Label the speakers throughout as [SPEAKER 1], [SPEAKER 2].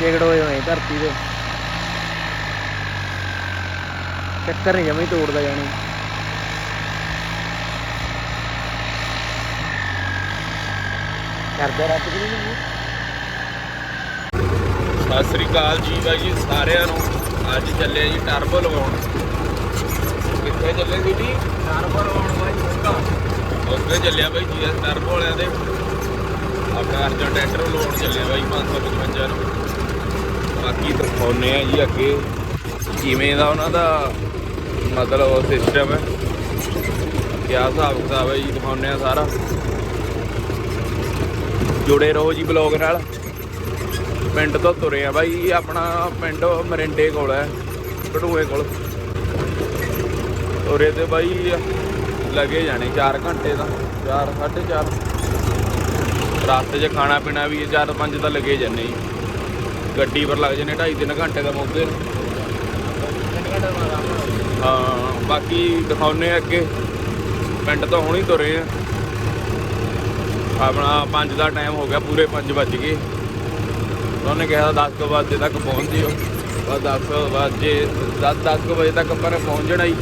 [SPEAKER 1] ਚਿਗੜ ਹੋਏ ਹੋਏ ਧਰਤੀ ਦੇ ਚੱਕਰ ਨਹੀਂ ਜਮੀ ਤੋੜਦਾ ਜਾਣੀ। ਕਰਦਾ ਰੱਬ ਦੀ ਨਹੀਂ
[SPEAKER 2] ਸਤਿ ਸ੍ਰੀ ਅਕਾਲ ਜੀ ਬਾਈ ਜੀ ਸਾਰਿਆਂ ਨੂੰ। ਅੱਜ ਚੱਲੇ ਜੀ ਟਰਬੋ ਲਵਾਉਣ। ਕਿੱਥੇ ਚੱਲੇ ਸੀ ਜੀ?
[SPEAKER 1] ਟਰਬੋ ਰੋਡ ਬਾਈ
[SPEAKER 2] ਉੱਥੇ ਚੱਲਿਆ ਬਾਈ ਜੀ ਟਰਬੋ ਵਾਲਿਆਂ ਦੇ। ਆਪਣਾ ਅਰਜਨ ਟਰੈਕਟਰ ਲੋਡ ਚੱਲਿਆ ਬਾਈ 555 ਨੂੰ। ਬਾਕੀ ਦਿਖਾਉਨੇ ਆ ਜੀ ਅੱਗੇ ਕਿਵੇਂ ਦਾ ਉਹਨਾਂ ਦਾ ਮਤਲਬ ਸਿਸਟਮ ਹੈ। ਕਿਆ ਹਿਸਾਬ ਕਿਤਾਬ ਹੈ ਜੀ ਦਿਖਾਉਨੇ ਆ ਸਾਰਾ। ਜੁੜੇ ਰਹੋ ਜੀ ਬਲੌਗ ਨਾਲ। ਪਿੰਡ ਤੋਂ ਤੁਰੇ ਆ ਬਾਈ ਆਪਣਾ ਪਿੰਡ ਮਰਿੰਡੇ ਕੋਲ ਹੈ ਘਟੂਏ ਕੋਲ। ਤੁਰੇ ਤੇ ਬਾਈ ਲੱਗੇ ਜਾਣੇ 4 ਘੰਟੇ ਦਾ 4 4.5 ਰਾਸਤੇ 'ਚ ਖਾਣਾ ਪੀਣਾ ਵੀ 4-5 ਤਾਂ ਲੱਗੇ ਜਾਂਦੇ ਜੀ। ਗੱਡੀ ਪਰ ਲੱਗ ਜਾਂਦੇ 2.5 3 ਘੰਟੇ ਦਾ ਮੋਗੇ ਹਾਂ, ਬਾਕੀ ਦਿਖਾਉਨੇ ਆ ਅੱਗੇ। ਪਿੰਡ ਤੋਂ ਹੁਣੀ ਤੁਰੇ ਆ। ਆਪਣਾ 5 ਦਾ ਟਾਈਮ ਹੋ ਗਿਆ, ਪੂਰੇ 5 ਵੱਜ ਗਏ। ਉਹਨੇ ਕਿਹਾ 10 ਕੁ ਵਜੇ ਤੱਕ ਪਹੁੰਚ ਜਿਓ। ਬਸ 10 ਵਜੇ 10 10 ਕੁ ਵਜੇ ਤੱਕ ਆਪਾਂ ਨੇ ਪਹੁੰਚ ਜਾਣਾ ਜੀ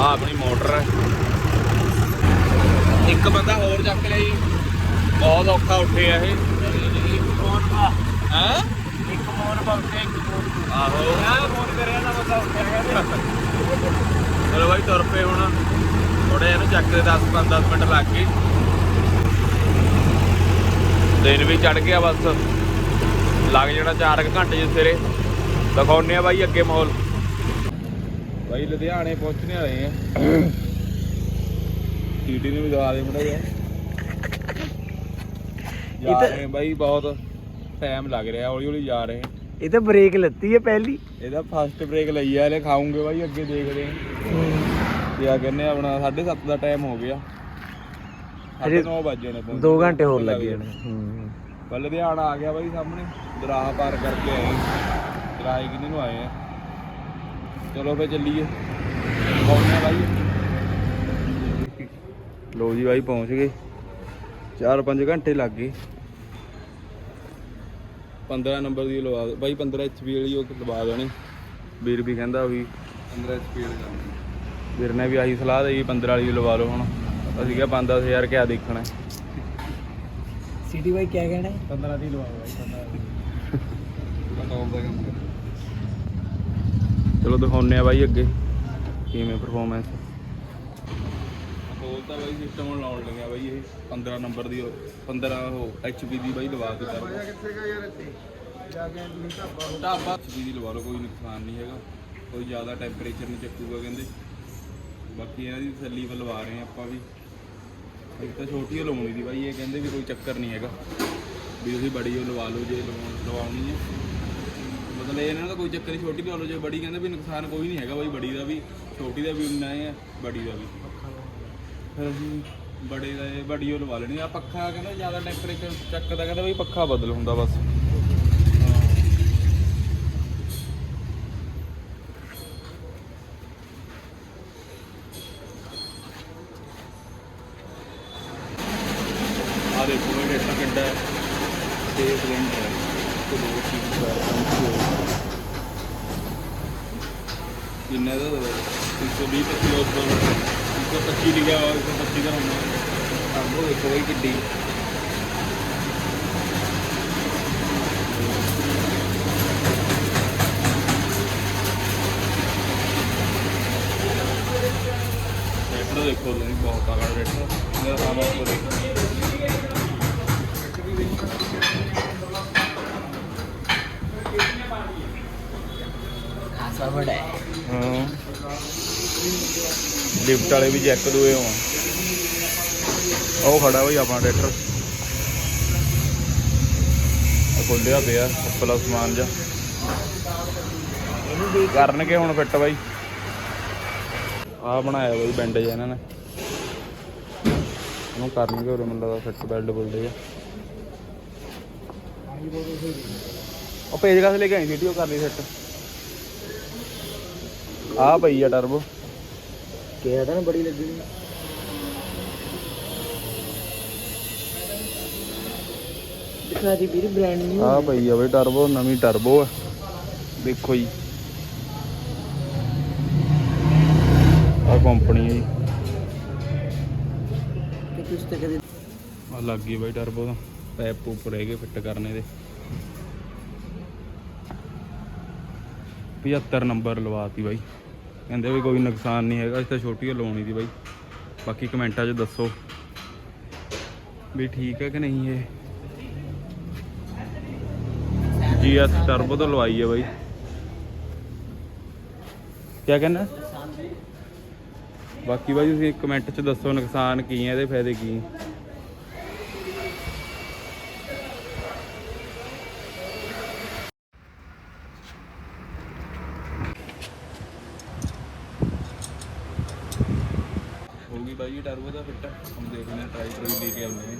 [SPEAKER 2] ਆ ਆਪਣੀ ਮੋਟਰ ਹੈ। ਇੱਕ ਬੰਦਾ ਹੋਰ ਚੱਕ ਲਿਆ ਜੀ। ਬਹੁਤ ਔਖਾ ਉੱਠਿਆ ਇਹ। ਹੈ?
[SPEAKER 1] ਇੱਕ ਫੋਨ ਪਾ ਉੱਤੇ ਇੱਕ ਫੋਨ
[SPEAKER 2] ਆਹੋ।
[SPEAKER 1] ਆ ਫੋਨ ਕਰਿਆ ਨਾ ਬੰਦਾ ਉੱਠਿਆ ਕਹਿੰਦੇ
[SPEAKER 2] ਚਲੋ ਬਾਈ ਤੁਰ ਪਏ ਹੁਣ। ਥੋੜੇ ਇਹਨੂੰ ਚੱਕ ਦੇ 10 15 ਮਿੰਟ ਲੱਗ ਗਏ। ਦਿਨ ਵੀ ਚੜ ਗਿਆ ਬਸ। ਲੱਗ ਜਾਣਾ 4 ਘੰਟੇ ਜੇ ਸਿਰੇ। ਦਿਖਾਉਨੇ ਆ ਬਾਈ ਅੱਗੇ ਮਾਹੌਲ। ਬਾਈ ਲੁਧਿਆਣੇ ਪਹੁੰਚਣੇ ਵਾਲੇ ਆ। ਟੀਟੀ ਨੂੰ ਵੀ ਦਵਾ ਦੇ ਮੁੰਡਾ ਜਾ
[SPEAKER 1] ਇਹ
[SPEAKER 2] ਜਾ
[SPEAKER 1] ਤਾਂ-
[SPEAKER 2] ਰਹੇ ਬਾਈ ਬਹੁਤ ਟਾਈਮ ਲੱਗ ਰਿਹਾ ਹੌਲੀ ਹੌਲੀ ਜਾ ਰਹੇ
[SPEAKER 1] ਇਹ ਤਾਂ ਬ੍ਰੇਕ ਲੱਤੀ ਹੈ ਪਹਿਲੀ।
[SPEAKER 2] ਇਹਦਾ ਫਸਟ ਬ੍ਰੇਕ ਲਈ ਆ ਹਲੇ ਖਾਉਂਗੇ ਬਾਈ ਅੱਗੇ ਦੇਖਦੇ ਕਿਆ ਕਹਿੰਦੇ ਆ ਆਪਣਾ 7:30 ਦਾ ਟਾਈਮ ਹੋ ਗਿਆ।
[SPEAKER 1] ਹਜੇ
[SPEAKER 2] 9 ਵਜੇ ਨੇ
[SPEAKER 1] 2 ਘੰਟੇ ਹੋਰ ਲੱਗ ਜਾਣੇ ਹੂੰ।
[SPEAKER 2] ਪਰ ਲੁਧਿਆਣਾ ਆ ਗਿਆ ਬਾਈ ਸਾਹਮਣੇ ਦਰਾਹ ਪਾਰ ਕਰਕੇ ਆਏ। ਕਿਰਾਏ ਕਿੰਨੇ ਨੂੰ ਆਏ ਆ। ਚਲੋ ਫੇ ਚੱਲੀਏ। ਪਹੁੰਚਿਆ ਬਾਈ। ਲੋ ਜੀ ਬਾਈ ਪਹੁੰਚ ਗਏ। 4-5 ਘੰਟੇ ਲੱਗ ਗਏ। 15 ਨੰਬਰ ਦੀ ਲਵਾ। ਬਾਈ 15 ਐਚਪੀ ਵਾਲੀ ਉਹ ਲਵਾ ਦੇਣੀ। ਵੀਰ ਵੀ ਕਹਿੰਦਾ ਵੀ 15 ਐਚਪੀ ਵਾਲੀ ਲਵਾ ਵੀਰ ਨੇ ਵੀ ਆਹੀ ਸਲਾਹ ਦੇਈ 15 ਵਾਲੀ ਲਵਾ ਲਓ ਹੁਣ। ਅਸੀਂ ਕਿਹਾ 5-10000 ਕਿਆ ਦੇਖਣਾ।
[SPEAKER 1] ਸਿਟੀ ਬਾਈ ਕਿਆ ਕਹਿਣਾ? 15 ਦੀ ਲਵਾ ਬਾਈ 15
[SPEAKER 2] ਚਲੋ ਦਿਖਾਉਨੇ ਆ ਬਾਈ ਅੱਗੇ ਕਿਵੇਂ ਪਰਫਾਰਮੈਂਸ ਹੋਲ ਤਾਂ ਬਾਈ ਸਿਸਟਮ ਹੁਣ ਲਾਉਣ ਲੱਗਿਆ ਬਾਈ ਇਹ 15 ਨੰਬਰ ਦੀ ਉਹ 15 ਉਹ ਐਚਪੀ ਦੀ ਬਾਈ ਲਵਾ ਦਿੱਤਾ ਕਿੱਥੇ ਗਿਆ ਯਾਰ ਇੱਥੇ? ਜਾ ਕੇ ਢਾਬਾ ਐਚਪੀ ਦੀ ਲਵਾ ਲਓ ਕੋਈ ਨੁਕਸਾਨ ਨਹੀਂ ਹੈਗਾ। ਕੋਈ ਜ਼ਿਆਦਾ ਟੈਂਪਰੇਚਰ ਨਹੀਂ ਚੱਕੂਗਾ ਕਹਿੰਦੇ। ਬਾਕੀ ਇਹਨਾਂ ਦੀ ਵੱਲ ਲਵਾ ਰਹੇ ਆਪਾਂ ਵੀ। ਇੱਕ ਤਾਂ ਛੋਟੀ ਓ ਲਵਾਉਣੀ ਦੀ ਬਾਈ ਇਹ ਕਹਿੰਦੇ ਵੀ ਕੋਈ ਚੱਕਰ ਨਹੀਂ ਹੈਗਾ। ਵੀ ਤੁਸੀਂ ਬੜੀ ਉਹ ਲਵਾ ਲਓ ਜੇ ਲਵਾਉਣ- ਲਵਾਉਣੀ ਹੈ। ਮਤਲਬ ਇਹਨਾਂ ਦਾ ਕੋਈ ਚੱਕਰ ਨਹੀਂ ਛੋਟੀ ਲਵਾ ਲਓ ਜੇ ਬੜੀ ਕਹਿੰਦੇ ਵੀ ਨੁਕਸਾਨ ਕੋਈ ਨਹੀਂ ਹੈਗਾ ਬਾਈ ਬੜੀ ਦਾ ਵੀ ਛੋਟੀ ਦਾ ਵੀ ਉਨਾ ਹੈ ਬੜੀ ਦਾ ਵੀ। ਫਿਰ ਅਸੀਂ ਬੜੇ ਦਾ ਇਹ ਬੜੀ ਉਹ ਲਵਾ ਲੈਣੀ ਆ। ਪੱਖਾ ਕਹਿੰਦਾ ਜ਼ਿਆਦਾ ਟੈਂਪਰੇਚਰ ਚੱਕਦਾ, ਕਹਿੰਦਾ ਬਈ ਪੱਖਾ ਬਦਲ ਹੁੰਦਾ ਬਸ ਆ ਦੇਖੋ ਇਹ ਰੇਟਾ ਕਿੱਡਾ ਹੈ 6 ਸਿਲੰਡਰ ਹੈ ਤੇ ਦੋ ਚੀਜ਼ ਚਾਰ ਪੰਜ ਛੇ ਕਿੰਨਾ ਦਾ 120 ਕਿਲੋ ਤੋਂ 125 ਲਿਖਿਆ ਹੋਇਆ 125 ਦਾ ਹੋਣਾ ਆਂਗੋ ਦੇਖੋ ਬਈ ਕਿੱਡੀ ਬਹੁਤ ਮੇਰਾ ਸਾਰਾ
[SPEAKER 1] ਖਾਸਾ ਹੈ।
[SPEAKER 2] ਹਾਂ। ਲਿਫਟ ਵਾਲੇ ਵੀ ਚੈੱਕ ਦੂਏ ਹੋ ਉਹ ਖੜਾ ਬਈ ਆਪਣਾ ਟਰੈਕਟਰ ਖੋਲਿਆ ਪਿਆ ਉੱਪਰਲਾ ਸਮਾਨ ਜਾ ਕਰਨਗੇ ਹੁਣ ਫਿੱਟ ਬਾਈ। ਆ ਬਣਾਇਆ ਬਾਈ ਬੈਂਡ ਜਿਹਾ ਇਹਨਾਂ ਨੇ। ਉਹਨੂੰ ਕਰਨਗੇ ਉਰੇ ਮੈਨੂੰ ਲੱਗਦਾ ਫਿੱਟ ਬੁਲਡ ਜਿਹਾ। ਉਹ ਪੇਜ ਕਾਸ ਲੈ ਕੇ ਆਈ ਵੀਡੀਓ ਕਰ ਲਈ ਸੈੱਟ ਆ ਪਈ ਆ ਟਰਬੋ
[SPEAKER 1] ਕਿਹਾ ਤਾਂ ਨਾ ਬੜੀ ਲੱਗਣੀ ਸਾਡੀ ਵੀਰ ਬ੍ਰਾਂਡ ਨਿਊ
[SPEAKER 2] ਆ ਪਈ ਆ ਬਈ ਟਰਬੋ ਨਵੀਂ ਟਰਬੋ ਆ। ਦੇਖੋ ਜੀ। ਕੰਪਨੀ ਹੈ ਜੀ। ਆ ਲੱਗ ਗਈ ਬਾਈ ਟਰਬੋ ਦਾ ਪੈਪ ਪੂਪ ਰਹਿ ਗਏ ਫਿੱਟ ਕਰਨੇ ਦੇ 75 ਨੰਬਰ ਲਵਾਤੀ ਬਾਈ। ਕਹਿੰਦੇ ਵੀ ਕੋਈ ਨੁਕਸਾਨ ਨਹੀਂ ਹੈਗਾ ਇਸ ਤਾਂ ਛੋਟੀ ਲਾਉਣੀ ਦੀ ਬਾਈ। ਬਾਕੀ ਕਮੈਂਟਾਂ 'ਚ ਦੱਸੋ ਵੀ ਠੀਕ ਹੈ ਕਿ ਨਹੀਂ ਇਹ। ਜੀਐਸ ਟਰਬੋ ਤੋਂ ਲਵਾਈ ਹੈ ਬਾਈ। ਕੀ ਕਹਿੰਦਾ? ਬਾਕੀ ਬਾਈ ਤੁਸੀਂ ਕਮੈਂਟ 'ਚ ਦੱਸੋ ਨੁਕਸਾਨ ਕੀ ਹੈ, ਇਹਦੇ ਫਾਇਦੇ ਕੀ? ਹੈ ਬਾਈ ਟਰਬੋ ਦਾ ਫਿੱਟ। ਹੁਣ ਦੇਖਦੇ ਹਾਂ ਟਰਾਈ ਟਰਾਈ ਲੈ ਕੇ ਆਉਂਦੇ ਹਾਂ।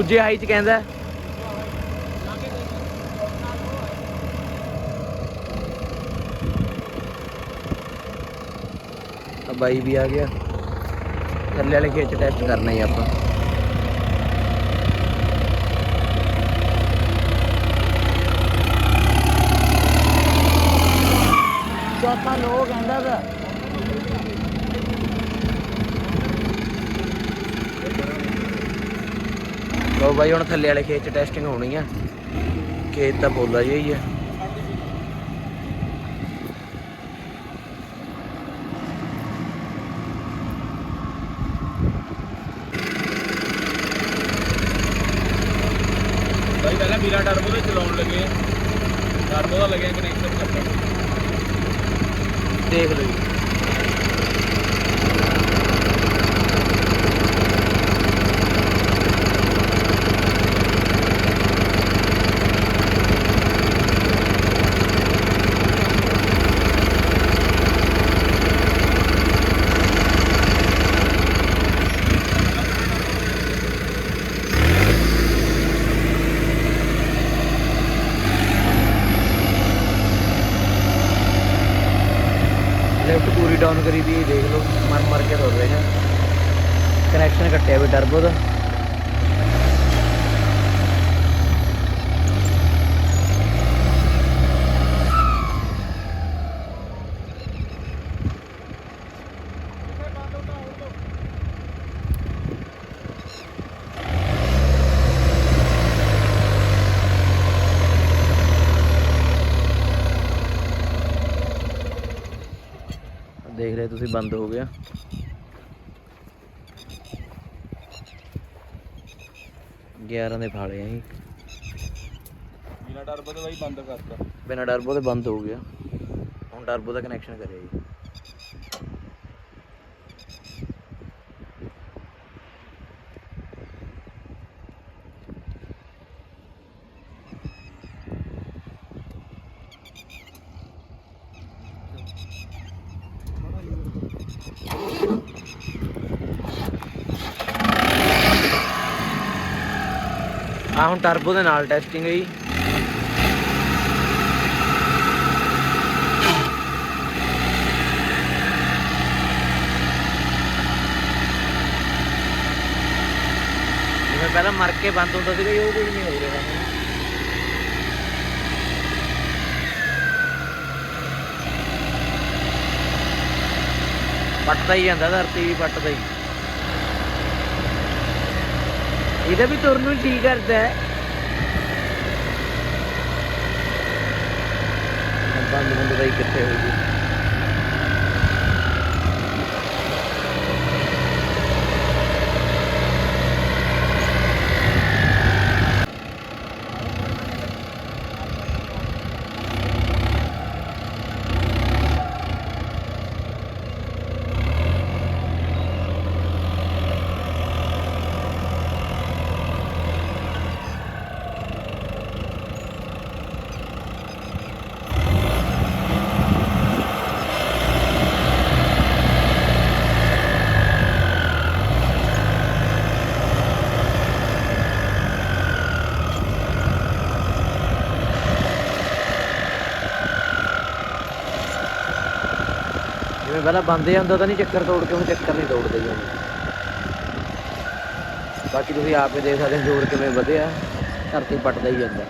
[SPEAKER 1] ਦੂਜੇ ਹਾਈ ਚ ਕਹਿੰਦਾ ਆ ਬਾਈ ਵੀ ਆ ਗਿਆ। ਥੱਲੇ ਵਾਲੇ ਖੇਤ ਚ ਟੈਸਟ ਕਰਨਾ ਹੀ ਆਪਾਂ। ਚਾਪਾ ਲੋਕ ਕਹਿੰਦਾ ਵਾ। ਲੋ ਬਾਈ ਹੁਣ ਥੱਲੇ ਵਾਲੇ ਖੇਤ ਚ ਟੈਸਟਿੰਗ ਹੋਣੀ ਆ। ਖੇਤ ਤਾਂ ਬੋਲਾ ਜਿਹਾ ਹੀ ਆ।
[SPEAKER 2] ਬਾਈ ਪਹਿਲਾਂ ਵੀਰਾ ਟਰਬੋ ਦੇ ਚਲਾਉਣ ਲੱਗੇ ਟਰਬੋ ਦਾ ਲੱਗਿਆ ਕਨੈਕਸ਼ਨ ਕੱਟਣ
[SPEAKER 1] ਦੇਖ ਲਓ ਜੀ ਲਿਫਟ ਪੂਰੀ ਡਾਊਨ ਕਰੀ ਦੀ ਹੈ, ਦੇਖ ਲਓ ਮਰ ਮਰ ਕੇ ਤੁਰ ਰਹੇ ਹਾਂ ਕਨੈਕਸ਼ਨ ਕੱਟਿਆ ਵੀ ਟਰਬੋ ਦਾ ਦੇਖ ਰਹੇ ਤੁਸੀਂ ਬੰਦ ਹੋ ਗਿਆ ਗਿਆਰਾਂ ਦੇ ਫਾਲੇ ਆ ਜੀ।
[SPEAKER 2] ਬਿਨਾ ਟਰਬੋ ਤੇ ਬਾਈ ਬੰਦ ਕਰਤਾ।
[SPEAKER 1] ਬਿਨਾਂ ਟਰਬੋ ਤੇ ਬੰਦ ਹੋ ਗਿਆ। ਹੁਣ ਟਰਬੋ ਦਾ ਕਨੈਕਸ਼ਨ ਕਰਿਆ ਜੀ। ਆ ਹੁਣ ਟਰਬੋ ਦੇ ਨਾਲ ਟੈਸਟਿੰਗ ਹੈ ਜੀ ਜਿਵੇਂ ਪਹਿਲਾਂ ਮਰ ਕੇ ਬੰਦ ਹੁੰਦਾ ਸੀਗਾ ਉਹ ਕੁਝ ਨਹੀਂ ਹੋ ਰਿਹਾ ਪੱਟਦਾ ਹੀ ਜਾਂਦਾ, ਧਰਤੀ ਵੀ ਪੱਟਦਾ ਹੀ। ਇਹਦਾ ਵੀ ਤੁਰਨ ਨੂੰ ਠੀਕ ਕਰਦਾ ਹੈ। ਬੰਦ ਬੰਦ ਦਾ ਹੀ ਕਿੱਥੇ ਹੋ ਪਹਿਲਾਂ ਬੰਦ ਹੁੰਦਾ ਤਾਂ ਨਹੀਂ ਚੱਕਰ ਤੋੜ ਕੇ, ਹੁਣ ਚੱਕਰ ਨਹੀਂ ਤੋੜਦੇ ਜੀ। ਬਾਕੀ ਤੁਸੀਂ ਆਪ ਦੇਖ ਸਕਦੇ ਜੋਰ ਕਿਵੇਂ ਵਧਿਆ, ਧਰਤੀ ਪੱਟਦਾ ਹੀ ਜਾਂਦਾ।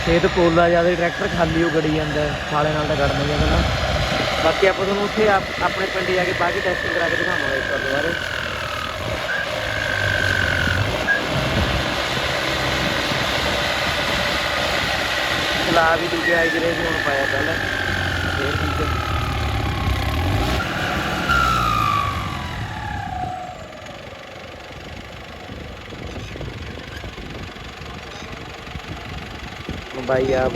[SPEAKER 1] ਖੇਤ ਪੋਲਾ ਜ਼ਿਆਦਾ ਟਰੈਕਟਰ ਖਾਲੀ ਹੋ ਗੜੀ ਜਾਂਦਾ ਸਾਲੇ ਨਾਲ ਤਾਂ ਗੜਨਾ ਜਾਂਦਾ ਨਾ। ਬਾਕੀ ਆਪਾਂ ਤੁਹਾਨੂੰ ਉੱਥੇ ਆਪਣੇ ਪਿੰਡ ਜਾ ਕੇ ਬਾਕੀ ਟੈਸਟਿੰਗ ਕਰਾ ਕੇ ਦਿਖਾਵਾਂਗੇ ਇੱਕ ਵਾਰ ਦੁਬਾਰੇ ਚਲਾ ਵੀ ਦੂਜੇ ਆਈ ਜਿਹੜੇ ਹੁਣ ਪਾਇਆ ਪਹਿਲਾਂ ਫੇਰ ਠੀਕ ਹੈ ਹੁਣ ਬਾਈ ਆਪ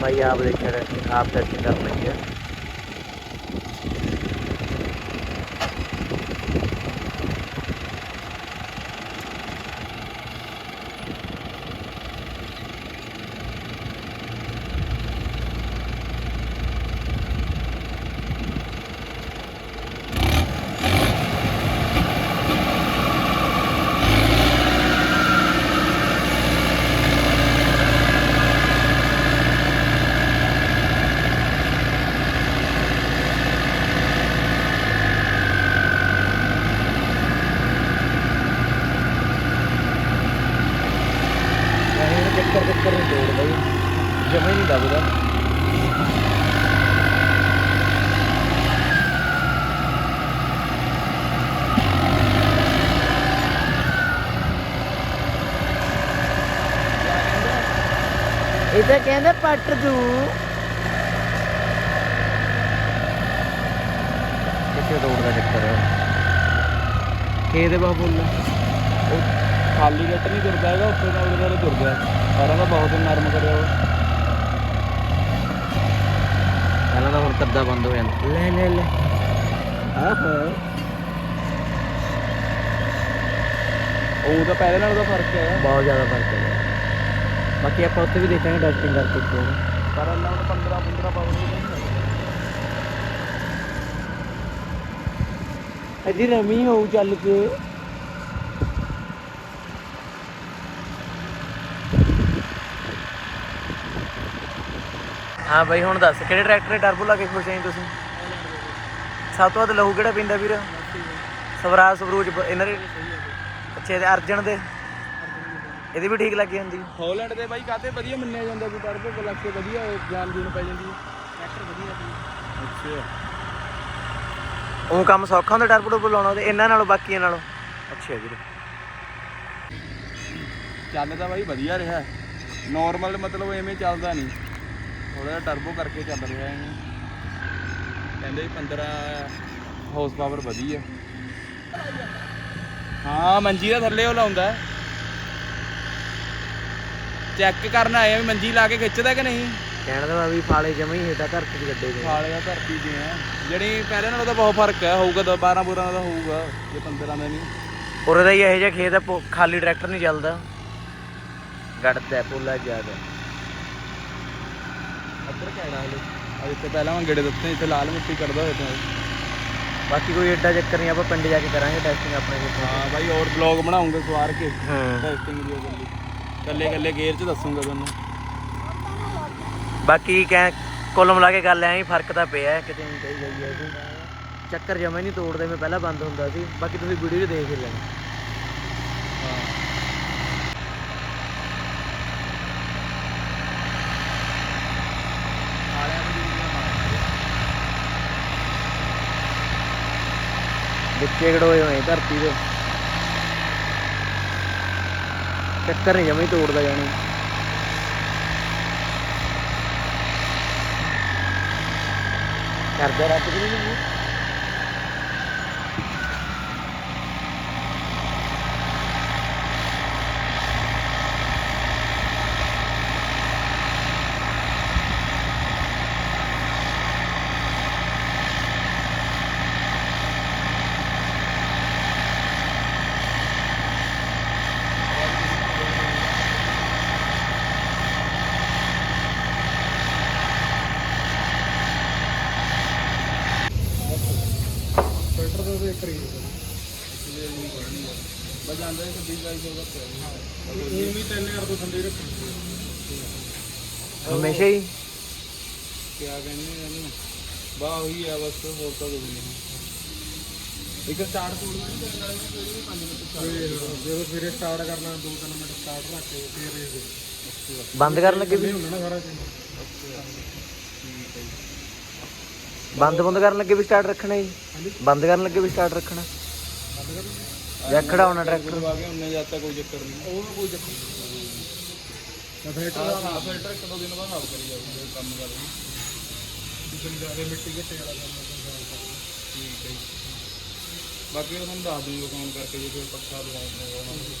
[SPEAKER 1] ਭਾਈ ਆਪ ਦੇਖਿਆ ਟੈਸਟਿੰਗ ਆਪ ਟੈਸਟਿੰਗ ਕਰ ਲਈ ਹੈ ਵੈਸੇ ਇਹਨੂੰ ਚੱਕਰ ਚੱਕਰ ਨਹੀਂ ਤੋੜਦਾ ਜੀ ਜਮਾ ਹੀ ਨਹੀਂ ਦਬਦਾ ਇਹ ਤਾਂ ਕਹਿੰਦਾ ਪੱਟ ਦੂ। ਕਿੱਥੇ ਤੋੜਦਾ ਚੱਕਰ ਖੇਤ ਬਾ ਬੋਲਣਾ
[SPEAKER 2] ਉਹ ਖਾਲੀ ਗੱਟ ਨਹੀਂ ਤੁਰਦਾ ਹੈਗਾ ਉੱਥੇ ਦਾ ਉਹਦੇ ਨਾਲ ਤੁਰਦਾ ਸਾਰਾ ਦਾ ਬਹੁਤ ਨਰਮ ਕਰਿਆ ਉਹ।
[SPEAKER 1] ਪਹਿਲਾਂ ਤਾਂ ਹੁਣ ਕੱਦਾ ਬੰਦ ਹੋ ਜਾਂਦਾ। ਲੈ ਲੈ ਲੈ। ਆਹੋ
[SPEAKER 2] ਉਹ ਤਾਂ ਪਹਿਲੇ ਨਾਲ ਦਾ ਫ਼ਰਕ ਹੈ।
[SPEAKER 1] ਬਹੁਤ ਜ਼ਿਆਦਾ ਫ਼ਰਕ ਹੈ। ਬਾਕੀ ਆਪਾਂ ਉੱਥੇ ਵੀ ਦੇਖਾਂਗੇ ਟੈਸਟਿੰਗ ਕਰਕੇ ਇੱਕ ਵਾਰ।
[SPEAKER 2] ਪਰ ਅੱਲਾ ਹੁਣ 15 15 ਪਾਵਰ ਨਹੀਂ
[SPEAKER 1] ਅਜੀ ਰਮੀ ਹੋਊ ਚੱਲ ਕੇ। ਹਾਂ ਬਾਈ ਹੁਣ ਦੱਸ ਕਿਹੜੇ ਟਰੈਕਟਰ ਦੇ ਟਰਬੋ ਲਾ ਕੇ ਖੁਸ਼ ਆਂ ਤੁਸੀਂ? ਸਭ ਤੋਂ ਵੱਧ ਲਹੂ ਕਿਹੜਾ ਪੀਂਦਾ ਵੀਰ? ਸਵਰਾਜ ਸਵਰੂਜ ਇਹਨਾਂ ਦੇ ਅੱਛੇ ਤੇ ਅਰਜਨ ਦੇ। ਇਹਦੀ ਵੀ ਠੀਕ ਲੱਗੀ ਜਾਂਦੀ
[SPEAKER 2] ਹਾਲੈਂਡ ਦੇ ਬਾਈ ਕਾਤੇ ਵਧੀਆ ਮੰਨਿਆ ਜਾਂਦਾ ਕੋਈ ਟਰਬੋ ਬਲੱਕ ਵਧੀਆ ਜਾਨ ਜੂਨ ਪੈ ਜਾਂਦੀ ਟਰੈਕਟਰ ਵਧੀਆ ਅੱਛਾ।
[SPEAKER 1] ਉਹ ਕੰਮ ਸੌਖਾ ਹੁੰਦਾ ਟਰਬੋ ਟਰਬੋ ਲਾਉਣਾ ਤੇ ਇਹਨਾਂ ਨਾਲੋਂ ਬਾਕੀਆਂ ਨਾਲੋਂ। ਅੱਛਾ ਵੀਰ।
[SPEAKER 2] ਚੱਲਦਾ ਬਾਈ ਵਧੀਆ ਰਿਹਾ। ਨਾਰਮਲ ਮਤਲਬ ਐਵੇਂ ਚੱਲਦਾ ਨਹੀਂ। ਥੋੜਾ ਜਿਹਾ ਟਰਬੋ ਕਰਕੇ ਚੱਲ ਰਿਹਾ ਐਵੇਂ। ਕਹਿੰਦੇ ਵੀ 15 ਹਾਰਸ ਪਾਵਰ ਵਧੀਆ। ਹਾਂ ਮੰਜੀ ਦਾ ਥੱਲੇ ਉਹ ਲਾਉਂਦਾ। ਚੈੱਕ ਕਰਨ ਆਏ ਆ ਵੀ ਮੰਜੀ ਲਾ ਕੇ ਖਿੱਚਦਾ ਕਿ ਨਹੀਂ?
[SPEAKER 1] ਕਹਿਣ ਦਾ ਵੀ ਫਾਲੇ ਜਮਾ ਹੀ ਹੇਠਾਂ ਧਰਤੀ ਦੇ ਗੱਡੇ ਦੇ
[SPEAKER 2] ਖਾਲਿਆ ਧਰਤੀ ਦੇ ਆ। ਜਿਹੜੀ ਪਹਿਲੇ ਨਾਲੋਂ ਤਾਂ ਬਹੁਤ ਫ਼ਰਕ ਹੈ ਹੋਊਗਾ 12 ਬੁਰਾਂ ਦਾ ਹੋਊਗਾ ਜੇ 15 ਦਾ ਨਹੀਂ।
[SPEAKER 1] ਉਰੇ ਦਾ ਹੀ ਇਹੋ ਜਿਹਾ ਖੇਤ ਆ ਪੋ- ਖਾਲੀ ਟਰੈਕਟਰ ਨਹੀਂ ਚੱਲਦਾ। ਗੜਦਾ ਪੁੱਲਾ ਜ਼ਿਆਦਾ।
[SPEAKER 2] ਅੱਧਰ ਕਹਿਣਾ ਹਲੇ। ਆ ਇੱਥੇ ਪਹਿਲਾਂ ਮੈਂ ਗੇੜੇ ਦਿੱਤੇ ਇੱਥੇ ਲਾਲ ਮਿੱਟੀ ਕੱਢਦਾ ਹੋਇਆ ਤਾਂ।
[SPEAKER 1] ਬਾਕੀ ਕੋਈ ਐਡਾ ਚੱਕਰ ਨਹੀਂ ਆਪਾਂ ਪਿੰਡ ਜਾ ਕੇ ਕਰਾਂਗੇ ਟੈਸਟਿੰਗ ਆਪਣੇ ਕੋਲ।
[SPEAKER 2] ਹਾਂ ਬਾਈ ਹੋਰ ਬਲੌਗ ਬਣਾਉਂਗੇ ਸਵਾਰ ਕੇ।
[SPEAKER 1] ਹਾਂ।
[SPEAKER 2] ਟੈਸਟਿੰਗ ਦੀ ਗੱਲੀ ਕੱਲੇ ਕੱਲੇ ਗੇਅਰ ਚ ਦੱਸੂਗਾ ਤੁਹਾਨੂੰ।
[SPEAKER 1] ਬਾਕੀ ਕਹਿ ਕੁੱਲ ਮਿਲਾ ਕੇ ਗੱਲ ਐਂ ਹੀ ਫ਼ਰਕ ਤਾਂ ਪਿਆ ਹੈ, ਕਿਤੇ ਨਹੀਂ ਕਹੀ ਗਈ ਹੈ ਜੀ ਚੱਕਰ ਜਮਾ ਨਹੀਂ ਤੋੜਦੇ ਮੈਂ ਪਹਿਲਾਂ ਬੰਦ ਹੁੰਦਾ ਸੀ। ਬਾਕੀ ਤੁਸੀਂ ਵੀਡੀਓ 'ਚ ਦੇਖ ਹੀ ਲੈਣਾ। ਵਿੱਚੇ ਗੜੋਏ ਹੋਏ ਧਰਤੀ ਦੇ। ਚੱਕਰ ਨਹੀਂ ਜਮਾ ਤੋੜਦਾ ਜਾਣੀ। ਕਰਦਾ ਰੱਬ ਕਿ ਨਹੀਂ
[SPEAKER 2] ਬਸ ਜਾਂਦਾ ਹੈ ਕਿ 20000 ਦਾ ਉਹ ਵੀ 3000 ਤੋਂ ਥੱਲੇ ਰੱਖੀ
[SPEAKER 1] ਹਮੇਸ਼ਾ ਹੀ?
[SPEAKER 2] ਕਿਆ ਕਹਿੰਦੇ ਆ ਇਹਨੂੰ? ਬਾ ਉਹੀ ਆ ਬਸ ਹੋਰ ਤਾਂ ਕੁਝ ਨਹੀਂ। ਇੱਕ ਸਟਾਰਟ ਕੋਡ ਨਹੀਂ ਕਰਨ ਨੇ ਕੋਈ 5 ਮਿੰਟ ਸਟਾਰਟ ਜਦੋਂ ਫਿਰ ਸਟਾਰਟ ਕਰਨਾ 2-3 ਮਿੰਟ ਸਟਾਰਟ ਰੱਖ ਕੇ ਫਿਰ ਇਹ
[SPEAKER 1] ਬੰਦ ਕਰਨ ਲੱਗੇ ਵੀ?
[SPEAKER 2] ਹੁੰਦਾ ਨਾ ਸਾਰਾ
[SPEAKER 1] ਬੰਦ ਬੰਦ ਕਰਨ ਲੱਗੇ ਵੀ ਸਟਾਰਟ ਰੱਖਣਾ ਜੀ। ਬੰਦ ਕਰਨ ਲੱਗੇ ਵੀ ਸਟਾਰਟ ਰੱਖਣਾ। ਜਾਂ ਖੜਾਉਣਾ ਟਰੈਕਟਰ
[SPEAKER 2] ਕਰਵਾ ਕੇ ਉਹਨੇ ਜਦ ਤੱਕ ਕੋਈ ਚੱਕਰ ਨਹੀਂ। ਉਹ ਕੋਈ ਚੱਕਰ ਨਹੀਂ। ਫਿਲਟਰ ਹਾਂ ਫਿਲਟਰ ਇੱਕ ਦੋ ਦਿਨ ਬਾਅਦ ਸਾਫ਼ ਕਰੀ ਜਾਊਗਾ ਕੰਮ ਕਰ ਲਈ ਜਿੰਨ ਜ਼ਿਆਦਾ ਮਿੱਟੀ ਘੱਟੇ ਵਾਲਾ ਕੰਮ ਠੀਕ ਹੈ ਜੀ। ਬਾਕੀ ਤੁਹਾਨੂੰ ਦੱਸ ਦੂੰਗਾ ਫੋਨ ਕਰਕੇ ਜੇ ਕੋਈ ਪੱਖਾ ਲਵਾਉਣਾ ਹੋਵੇ